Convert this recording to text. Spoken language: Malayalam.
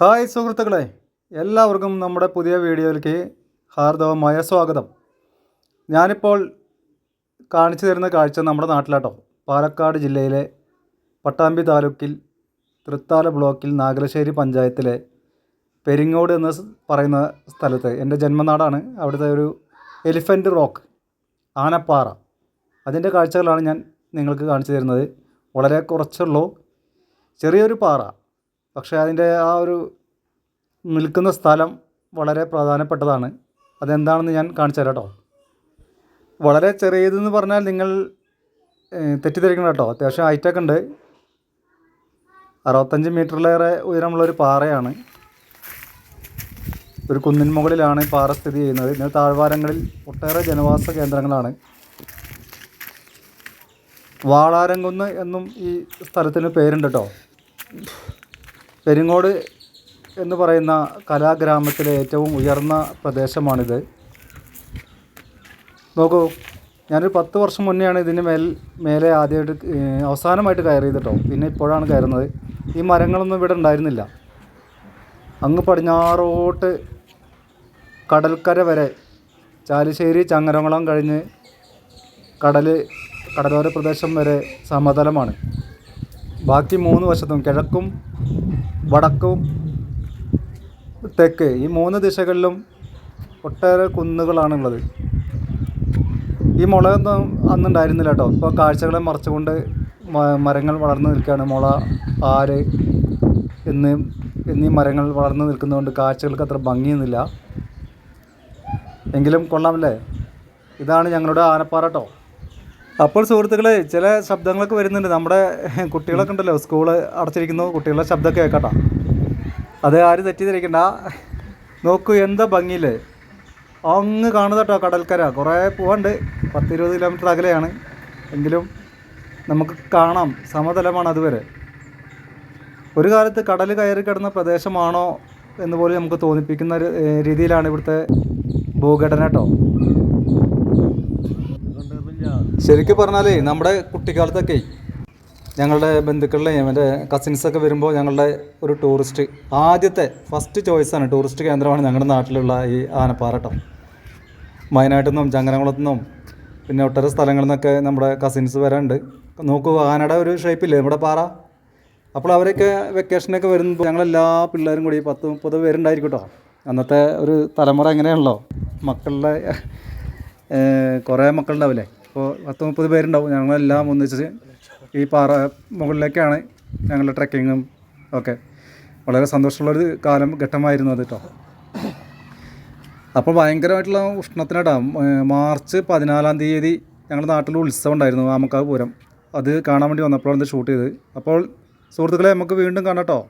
ഹായ് സുഹൃത്തുക്കളെ എല്ലാവർക്കും നമ്മുടെ പുതിയ വീഡിയോയിലേക്ക് ഹാർദവമായ സ്വാഗതം. ഞാനിപ്പോൾ കാണിച്ചു തരുന്ന കാഴ്ച നമ്മുടെ നാട്ടിലാട്ടോ. പാലക്കാട് ജില്ലയിലെ പട്ടാമ്പി താലൂക്കിൽ തൃത്താല ബ്ലോക്കിൽ നാഗലശ്ശേരി പഞ്ചായത്തിലെ പെരിങ്ങോട് എന്ന് പറയുന്ന സ്ഥലത്ത് എന്റെ ജന്മനാടാണ്. അവിടുത്തെ ഒരു എലിഫന്റ് റോക്ക് ആനപ്പാറ. അതിന്റെ കാഴ്ചകളാണ് ഞാൻ നിങ്ങൾക്ക് കാണിച്ചു തരുന്നത്. വളരെ കുറച്ചുള്ളൂ. ചെറിയൊരു പാറ. പക്ഷേ അതിന്റെ ആ ഒരു നിൽക്കുന്ന സ്ഥലം വളരെ പ്രധാനപ്പെട്ടതാണ്. അതെന്താണെന്ന് ഞാൻ കാണിച്ചു തരാം കേട്ടോ. വളരെ ചെറിയതെന്ന് പറഞ്ഞാൽ നിങ്ങൾ തെറ്റിദ്ധരിക്കണം കേട്ടോ. അത്യാവശ്യം ഹൈറ്റൊക്കെ ഉണ്ട്. അറുപത്തഞ്ച് മീറ്ററിലേറെ ഉയരമുള്ളൊരു പാറയാണ്. ഒരു കുന്നിൻ മുകളിലാണ് പാറ സ്ഥിതി ചെയ്യുന്നത്. ഇതിന് താഴ്വാരങ്ങളിൽ ഒട്ടേറെ ജനവാസ കേന്ദ്രങ്ങളാണ്. വാളാരംകുന്ന് എന്നും ഈ സ്ഥലത്തിന് പേരുണ്ട് കേട്ടോ. പെരിങ്ങോട് എന്ന് പറയുന്ന കലാഗ്രാമത്തിലെ ഏറ്റവും ഉയർന്ന പ്രദേശമാണിത്. നോക്കൂ ഞാനൊരു പത്ത് വർഷം മുന്നെയാണ് ഇതിന് മേൽ മേലെ ആദ്യമായിട്ട് അവസാനമായിട്ട് കയറിയത് കേട്ടോ പിന്നെ ഇപ്പോഴാണ് കയറുന്നത്. ഈ മരങ്ങളൊന്നും ഇവിടെ ഉണ്ടായിരുന്നില്ല. അങ്ങ് പടിഞ്ഞാറോട്ട് കടൽക്കര വരെ ചാലിശ്ശേരി ചങ്ങരംകുളം കഴിഞ്ഞ് കടൽ കടലോര പ്രദേശം വരെ സമതലമാണ്. ബാക്കി മൂന്ന് വശത്തും കിഴക്കും വടക്കും തെക്ക്. ഈ മൂന്ന് ദിശകളിലും ഒട്ടേറെ കുന്നുകളാണുള്ളത്. ഈ മുളയൊന്നും അന്നുണ്ടായിരുന്നില്ല കേട്ടോ. ഇപ്പോൾ കാഴ്ചകളെ മറച്ചുകൊണ്ട് മരങ്ങൾ വളർന്നു നിൽക്കുകയാണ്. മുള ആര് എന്ന് എന്നീ മരങ്ങൾ വളർന്നു നിൽക്കുന്നതുകൊണ്ട് കാഴ്ചകൾക്ക് അത്ര ഭംഗിയൊന്നുമില്ല. എങ്കിലും കൊള്ളാമല്ലേ ഇതാണ് ഞങ്ങളുടെ ആനപ്പാറ കേട്ടോ. അപ്പോൾ സുഹൃത്തുക്കളെ ചില ശബ്ദങ്ങളൊക്കെ വരുന്നുണ്ട്. നമ്മുടെ കുട്ടികളൊക്കെ ഉണ്ടല്ലോ സ്കൂൾ അടച്ചിരിക്കുന്നു. കുട്ടികളുടെ ശബ്ദമൊക്കെ കേൾക്കട്ടോ. അത് ആരും തെറ്റിദ്ധരിക്കണ്ട. നോക്കൂ എന്താ ഭംഗിയില്ലേ അങ്ങ് കാണുന്നട്ടോ കടൽക്കര. കുറേ പോവാണ്ട്. പത്തിരുപത് കിലോമീറ്റർ അകലെയാണ്. എങ്കിലും നമുക്ക് കാണാം. സമതലമാണ് അതുവരെ. ഒരു കാലത്ത് കടൽ കയറി കിടന്ന പ്രദേശമാണോ എന്ന് പോലും നമുക്ക് തോന്നിപ്പിക്കുന്ന രീതിയിലാണ് ഇവിടുത്തെ ഭൂഘടന കേട്ടോ. ശരിക്കും പറഞ്ഞാലേ നമ്മുടെ കുട്ടിക്കാലത്തൊക്കെ ഞങ്ങളുടെ ബന്ധുക്കളുടെയും എന്റെ കസിൻസൊക്കെ വരുമ്പോൾ ഞങ്ങളുടെ ഒരു ടൂറിസ്റ്റ് ആദ്യത്തെ ഫസ്റ്റ് ചോയ്സാണ് ടൂറിസ്റ്റ് കേന്ദ്രമാണ് ഞങ്ങളുടെ നാട്ടിലുള്ള ഈ ആനപ്പാറട്ടം വയനാട്ടിൽ നിന്നും ചങ്ങനകുളത്തു നിന്നും പിന്നെ ഒട്ടേറെ സ്ഥലങ്ങളിൽ നിന്നൊക്കെ നമ്മുടെ കസിൻസ് വരാറുണ്ട്. നോക്കൂ ആനയുടെ ഒരു ഷേപ്പില്ലേ നമ്മുടെ പാറ? അപ്പോൾ അവരൊക്കെ വെക്കേഷനൊക്കെ വരുമ്പോൾ ഞങ്ങളെല്ലാ പിള്ളേരും കൂടി പത്ത് മുപ്പത് പേരുണ്ടായിരിക്കും കേട്ടോ അന്നത്തെ ഒരു തലമുറ എങ്ങനെയാണല്ലോ? മക്കളുടെ കുറേ മക്കളുണ്ടാവില്ലേ? അപ്പോൾ പത്ത് മുപ്പത് പേരുണ്ടാവും. ഞങ്ങളെല്ലാം ഒന്നിച്ച് ഈ പാറ മുകളിലേക്കാണ് ഞങ്ങളുടെ ട്രക്കിങ്ങും ഒക്കെ. വളരെ സന്തോഷമുള്ളൊരു കാലം ഘട്ടമായിരുന്നു അത് കേട്ടോ. അപ്പോൾ ഭയങ്കരമായിട്ടുള്ള ഉഷ്ണത്തിനാട്ടാ മാർച്ച് പതിനാലാം തീയതി ഞങ്ങളുടെ നാട്ടിൽ ഉത്സവം ഉണ്ടായിരുന്നു ആമക്കാവ് പൂരം. അത് കാണാൻ വേണ്ടി വന്നപ്പോഴാണ് ഇത് ഷൂട്ട് ചെയ്തത്. അപ്പോൾ സുഹൃത്തുക്കളെ നമുക്ക് വീണ്ടും കാണാം കേട്ടോ.